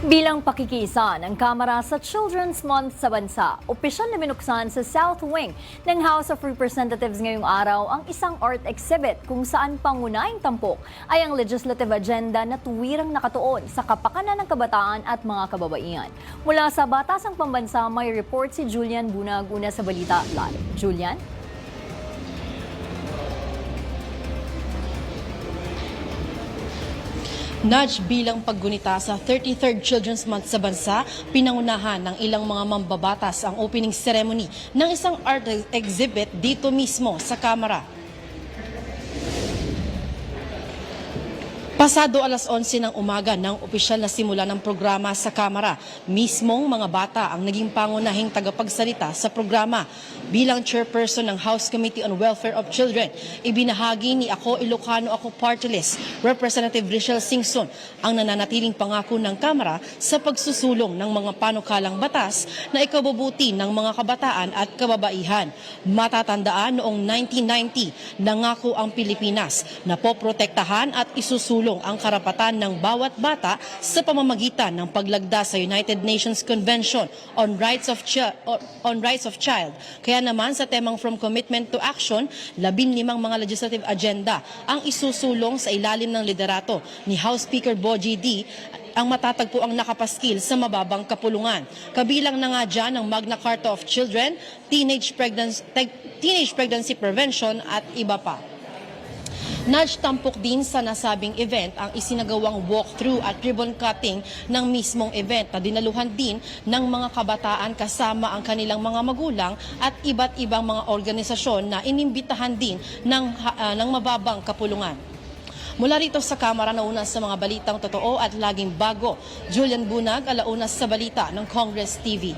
Bilang pakikiisa ng Kamara sa Children's Month sa bansa, opisyal na binuksan sa South Wing ng House of Representatives ngayong araw ang isang art exhibit kung saan pangunahing tampok ay ang legislative agenda na tuwirang nakatuon sa kapakanan ng kabataan at mga kababaihan. Mula sa Batasang Pambansa, may report si Julian Bunag una sa Balita Live. Julian? Nudge bilang paggunita sa 33rd Children's Month sa bansa, pinangunahan ng ilang mga mambabatas ang opening ceremony ng isang art exhibit dito mismo sa Kamara. Pasado alas 11 ng umaga ng opisyal na simula ng programa sa Kamara, mismong mga bata ang naging pangunahing tagapagsalita sa programa. Bilang chairperson ng House Committee on Welfare of Children, ibinahagi ni Ako Ilocano Ako Party Representative Richelle Singson, ang nananatiling pangako ng Kamara sa pagsusulong ng mga panukalang batas na ikabubuti ng mga kabataan at kababaihan. Matatandaan noong 1990, nangako ang Pilipinas na poprotektahan at isusulong ang karapatan ng bawat bata sa pamamagitan ng paglagda sa United Nations Convention on Rights of Chi- on Rights of Child. Kaya naman sa temang From Commitment to Action, labing limang mga legislative agenda ang isusulong sa ilalim ng liderato ni House Speaker Boji D ang matatagpo ang nakapaskil sa mababang kapulungan. Kabilang na nga dyan ang Magna Carta of Children, Teenage Pregnancy, Teenage Pregnancy Prevention at iba pa. Nudge tampok din sa nasabing event ang isinagawang walkthrough at ribbon cutting ng mismong event na dinaluhan din ng mga kabataan kasama ang kanilang mga magulang at iba't ibang mga organisasyon na inimbitahan din ng, ah, ng mababang kapulungan. Mula rito sa Kamara na una sa mga balitang totoo at laging bago, Julian Bunag, alaunas sa balita ng Congress TV.